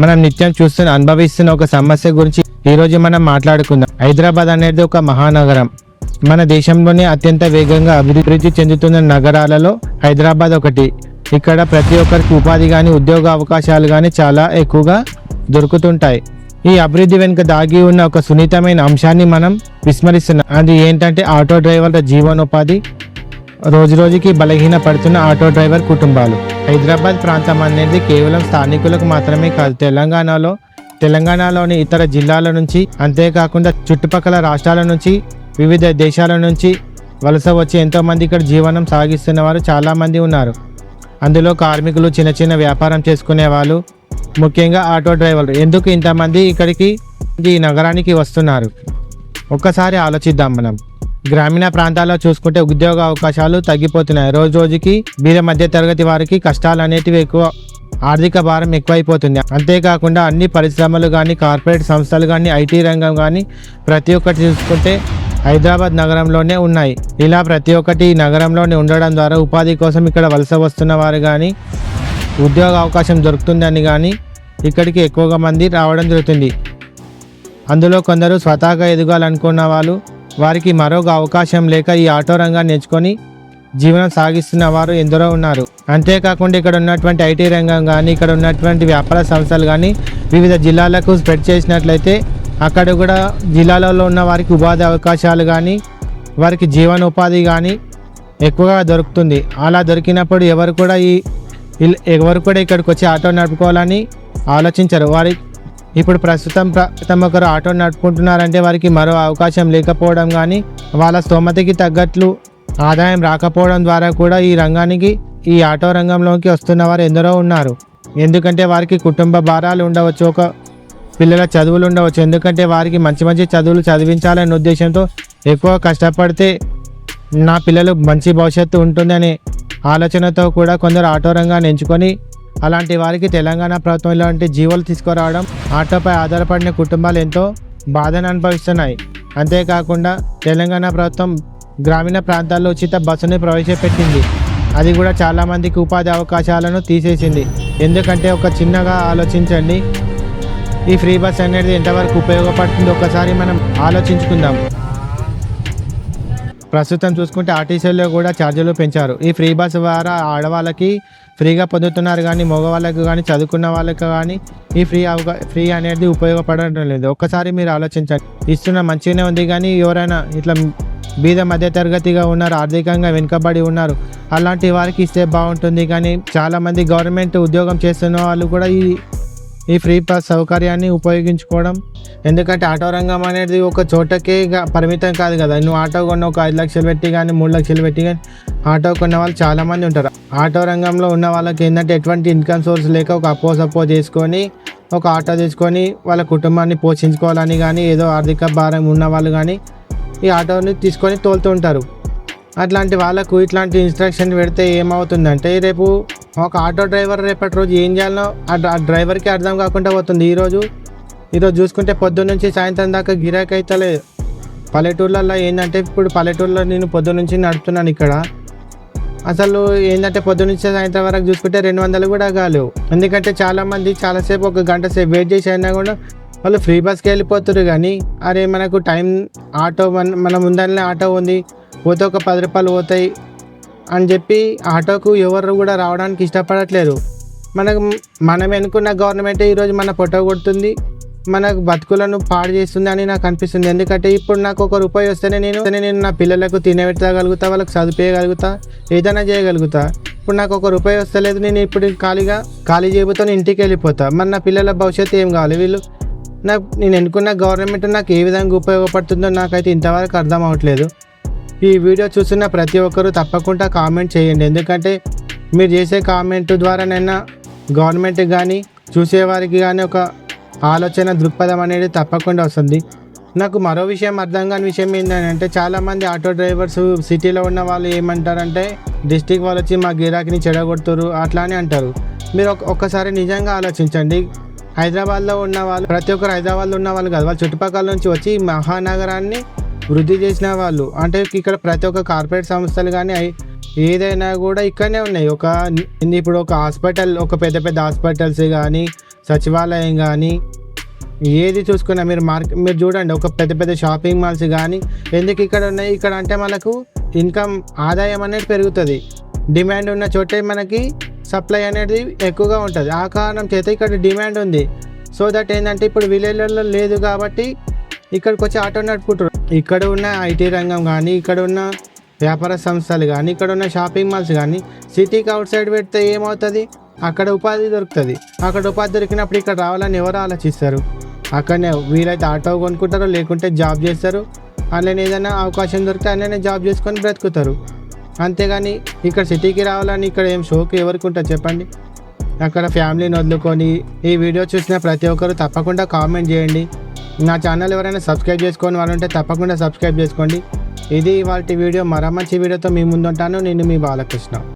మనం నిత్యం చూస్తున్న అనుభవిస్తున్న ఒక సమస్య గురించి ఈరోజు మనం మాట్లాడుకుందాం. హైదరాబాద్ అనేది ఒక మహానగరం. మన దేశంలోనే అత్యంత వేగంగా అభివృద్ధి చెందుతున్న నగరాలలో హైదరాబాద్ ఒకటి. ఇక్కడ ప్రతి ఒక్కరికి ఉపాధి కానీ ఉద్యోగ అవకాశాలు కానీ చాలా ఎక్కువగా దొరుకుతుంటాయి. ఈ అభివృద్ధి వెనుక దాగి ఉన్న ఒక సున్నితమైన అంశాన్ని మనం విస్మరిస్తున్నాం. అది ఏంటంటే ఆటో డ్రైవర్ల జీవనోపాధి. రోజు రోజుకి బలహీన పడుతున్న ఆటో డ్రైవర్ కుటుంబాలు. హైదరాబాద్ ప్రాంతం అనేది కేవలం స్థానికులకు మాత్రమే కాదు తెలంగాణలో తెలంగాణలోని ఇతర జిల్లాల నుంచి అంతేకాకుండా చుట్టుపక్కల రాష్ట్రాల నుంచి వివిధ దేశాల నుంచి వలస వచ్చి ఎంతోమంది ఇక్కడ జీవనం సాగిస్తున్న వారు చాలామంది ఉన్నారు. అందులో కార్మికులు చిన్న చిన్న వ్యాపారం చేసుకునే వాళ్ళు ముఖ్యంగా ఆటో డ్రైవర్లు. ఎందుకు ఇంతమంది ఇక్కడికి ఈ నగరానికి వస్తున్నారు? ఒక్కసారి ఆలోచిద్దాం మనం. గ్రామీణ ప్రాంతాల్లో చూసుకుంటే ఉద్యోగ అవకాశాలు తగ్గిపోతున్నాయి. రోజు రోజుకి బీద మధ్య తరగతి వారికి కష్టాలు అనేటివి ఎక్కువ ఆర్థిక భారం ఎక్కువైపోతుంది. అంతేకాకుండా అన్ని పరిశ్రమలు కానీ కార్పొరేట్ సంస్థలు కానీ ఐటీ రంగం కానీ ప్రతి ఒక్కటి చూసుకుంటే హైదరాబాద్ నగరంలోనే ఉన్నాయి. ఇలా ప్రతి ఒక్కటి నగరంలోనే ఉండడం ద్వారా ఉపాధి కోసం ఇక్కడ వలస వస్తున్న వారు కానీ ఉద్యోగ అవకాశం దొరుకుతుందని కానీ ఇక్కడికి ఎక్కువగా మంది రావడం జరుగుతుంది. అందులో కొందరు స్వతహాగా ఎదగాలనుకున్న వాళ్ళు వారికి మరొక అవకాశం లేక ఈ ఆటో రంగాన్ని ఎంచుకొని జీవనం సాగిస్తున్న వారు ఎందరో ఉన్నారు. అంతేకాకుండా ఇక్కడ ఉన్నటువంటి ఐటీ రంగం కానీ ఇక్కడ ఉన్నటువంటి వ్యాపార సంస్థలు కానీ వివిధ జిల్లాలకు స్ప్రెడ్ చేసినట్లయితే అక్కడ కూడా జిల్లాలలో ఉన్న వారికి ఉపాధి అవకాశాలు కానీ వారికి జీవనోపాధి కానీ ఎక్కువగా దొరుకుతుంది. అలా దొరికినప్పుడు ఎవరు కూడా ఈ ఎవరు కూడా ఇక్కడికి వచ్చి ఆటో నడుపుకోవాలని ఆలోచించరు. వారి ఇప్పుడు ప్రస్తుతం ప్రస్తుతం ఒకరు ఆటో నడుపుకుంటున్నారంటే వారికి మరో అవకాశం లేకపోవడం కానీ వాళ్ళ స్తోమతకి తగ్గట్లు ఆదాయం రాకపోవడం ద్వారా కూడా ఈ రంగానికి ఈ ఆటో రంగంలోకి వస్తున్న వారు ఎందరో ఉన్నారు. ఎందుకంటే వారికి కుటుంబ భారాలు ఉండవచ్చు ఒక పిల్లల చదువులు ఉండవచ్చు. ఎందుకంటే వారికి మంచి మంచి చదువులు చదివించాలనే ఉద్దేశంతో ఎక్కువ కష్టపడితే నా పిల్లలు మంచి భవిష్యత్తు ఉంటుందనే ఆలోచనతో కూడా కొందరు ఆటో రంగాన్ని ఎంచుకొని అలాంటి వారికి తెలంగాణ ప్రభుత్వం ఇలాంటి జీవోలు తీసుకురావడం ఆటోపై ఆధారపడిన కుటుంబాలు ఎంతో బాధను అనుభవిస్తున్నాయి. అంతేకాకుండా తెలంగాణ ప్రభుత్వం గ్రామీణ ప్రాంతాల్లో ఉచిత బస్సుని ప్రవేశపెట్టింది. అది కూడా చాలామందికి ఉపాధి అవకాశాలను తీసేసింది. ఎందుకంటే ఒక చిన్నగా ఆలోచించండి ఈ ఫ్రీ బస్ అనేది ఎంతవరకు ఉపయోగపడుతుందో ఒకసారి మనం ఆలోచించుకుందాం. ప్రస్తుతం చూసుకుంటే ఆర్టీసీలో కూడా ఛార్జీలు పెంచారు. ఈ ఫ్రీ బస్ ద్వారా ఆడవాళ్ళకి ఫ్రీగా పొందుతున్నారు కానీ మగవాళ్ళకి కానీ చదువుకున్న వాళ్ళకు కానీ ఈ ఫ్రీ అవగా ఫ్రీ అనేది ఉపయోగపడటం లేదు. ఒక్కసారి మీరు ఆలోచించండి. ఇస్తున్న మంచిగానే ఉంది కానీ ఎవరైనా ఇట్లా బీద మధ్య తరగతిగా ఉన్నారు ఆర్థికంగా వెనుకబడి ఉన్నారు అలాంటి వారికి ఇస్తే బాగుంటుంది కానీ చాలామంది గవర్నమెంట్ ఉద్యోగం చేస్తున్న వాళ్ళు కూడా ఈ ఈ ఫ్రీ పాస్ సౌకర్యాన్ని ఉపయోగించుకోవడం. ఎందుకంటే ఆటో రంగం అనేది ఒక చోటకే పరిమితం కాదు కదా. నువ్వు ఆటో కొన్న ఒక ఐదు లక్షలు పెట్టి కానీ మూడు లక్షలు పెట్టి కానీ ఆటో కొన్న వాళ్ళు చాలామంది ఉంటారు. ఆటో రంగంలో ఉన్న వాళ్ళకి ఏంటంటే ఎటువంటి ఇన్కమ్ సోర్స్ లేక ఒక అపో సపో చేసుకొని ఒక ఆటో తీసుకొని వాళ్ళ కుటుంబాన్ని పోషించుకోవాలని కానీ ఏదో ఆర్థిక భారం ఉన్న వాళ్ళు కానీ ఈ ఆటోని తీసుకొని తోలుతుంటారు అట్లాంటి వాళ్ళకు ఇట్లాంటి ఇన్స్ట్రక్షన్ పెడితే ఏమవుతుందంటే రేపు ఒక ఆటో డ్రైవర్ రేపటి రోజు ఏం చేయాలనో ఆ డ్ర- ఆ డ్రైవర్కి అర్థం కాకుండా పోతుంది. ఈరోజు ఈరోజు చూసుకుంటే పొద్దున్న నుంచి సాయంత్రం దాకా గిరాకీ అయితే లేదు. పల్లెటూర్లలో ఏంటంటే ఇప్పుడు పల్లెటూర్లో నేను పొద్దున్న నుంచి నడుపుతున్నాను ఇక్కడ. అసలు ఏంటంటే పొద్దున్న నుంచి సాయంత్రం వరకు చూసుకుంటే రెండు వందలు కూడా కాలేవు. ఎందుకంటే చాలామంది చాలాసేపు ఒక గంట సేపు వెయిట్ చేసి అయినా కూడా వాళ్ళు ఫ్రీ బస్కి వెళ్ళిపోతారు కానీ అరే మనకు టైం ఆటో మన మన ముందరనే ఆటో ఉంది. పోతే ఒక పది రూపాయలు పోతాయి. అని చెప్పి ఆటోకు ఎవరు కూడా రావడానికి ఇష్టపడట్లేదు. మనకు మనం ఎన్నుకున్న గవర్నమెంట్ ఈరోజు మన పొట్ట కొడుతుంది. మనకు బతుకులను పాడు చేస్తుంది అని నాకు అనిపిస్తుంది. ఎందుకంటే ఇప్పుడు నాకు ఒక రూపాయి వస్తేనే నేను నేను నా పిల్లలకు తినబెట్టగలుగుతా వాళ్ళకి చదివేయగలుగుతా ఏదైనా చేయగలుగుతా. ఇప్పుడు నాకు ఒక రూపాయి వస్తలేదు నేను ఇప్పుడు ఖాళీగా ఖాళీ చేయబోతో ఇంటికి వెళ్ళిపోతా. మరి నా పిల్లల భవిష్యత్తు ఏం కావాలి వీళ్ళు? నాకు నేను ఎన్నుకున్న గవర్నమెంట్ నాకు ఏ విధంగా ఉపయోగపడుతుందో నాకైతే ఇంతవరకు అర్థం అవ్వట్లేదు ఈ వీడియో చూసిన ప్రతి ఒక్కరూ తప్పకుండా కామెంట్ చేయండి. ఎందుకంటే మీరు చేసే కామెంట్ ద్వారానైనా గవర్నమెంట్ కానీ చూసేవారికి కానీ ఒక ఆలోచన దృక్పథం అనేది తప్పకుండా వస్తుంది. నాకు మరో విషయం అర్థం కాని విషయం ఏంటంటే చాలామంది ఆటో డ్రైవర్స్ సిటీలో ఉన్న వాళ్ళు ఏమంటారంటే డిస్టిక్ వాళ్ళు వచ్చి మా గిరాకీని చెడగొడుతురు అట్లా అని అంటారు. మీరు ఒక- ఒక్కసారి నిజంగా ఆలోచించండి. హైదరాబాద్లో ఉన్న వాళ్ళు ప్రతి ఒక్కరు హైదరాబాద్లో ఉన్న వాళ్ళు కాదు. వాళ్ళ చుట్టుపక్కల నుంచి వచ్చి మహానగరాన్ని వృద్ధి చేసిన వాళ్ళు. అంటే ఇక్కడ ప్రతి ఒక్క కార్పొరేట్ సంస్థలు కానీ ఏదైనా కూడా ఇక్కడనే ఉన్నాయి. ఒక ఇప్పుడు ఒక హాస్పిటల్ ఒక పెద్ద పెద్ద హాస్పిటల్స్ కానీ సచివాలయం కానీ ఏది చూసుకున్నా మీరు మార్కెట్ మీరు చూడండి. ఒక పెద్ద పెద్ద షాపింగ్ మాల్స్ కానీ ఎందుకు ఇక్కడ ఉన్నాయి? ఇక్కడ అంటే మనకు ఇన్కమ్ ఆదాయం అనేది పెరుగుతుంది. డిమాండ్ ఉన్న చోటే మనకి సప్లై అనేది ఎక్కువగా ఉంటుంది. ఆ కారణం చేత ఇక్కడ డిమాండ్ ఉంది. సో దట్ ఏంటంటే ఇప్పుడు విలేజ్లలో లేదు కాబట్టి ఇక్కడికి వచ్చి ఆటో నడుపుకుంటారు ఇక్కడ ఉన్న ఐటీ రంగం కానీ ఇక్కడ ఉన్న వ్యాపార సంస్థలు కానీ ఇక్కడ ఉన్న షాపింగ్ మాల్స్ కానీ సిటీకి అవుట్ సైడ్ పెడితే ఏమవుతుంది? అక్కడ ఉపాధి దొరుకుతుంది. అక్కడ ఉపాధి దొరికినప్పుడు ఇక్కడ రావాలని ఎవరు ఆలోచిస్తారు? అక్కడనే వీలైతే ఆటో కొనుక్కుంటారు లేకుంటే జాబ్ చేస్తారు. అలానే ఏదైనా అవకాశం దొరికితే అలానే జాబ్ చేసుకొని బ్రతుకుతారు. అంతేగాని ఇక్కడ సిటీకి రావాలని ఇక్కడ ఏం షోకి ఎవరికి ఉంటుంది చెప్పండి? అక్కడ ఫ్యామిలీని వదులుకొని ఈ వీడియో చూసిన ప్రతి ఒక్కరు తప్పకుండా కామెంట్ చేయండి. నా ఛానల్ ఎవరైనా సబ్స్క్రైబ్ చేసుకొని వాళ్ళుంటే తప్పకుండా సబ్స్క్రైబ్ చేసుకోండి. ఇది వాళ్ళ వీడియో. మరో మంచి వీడియోతో మీ ముందుంటాను. నేను మీ బాలకృష్ణ.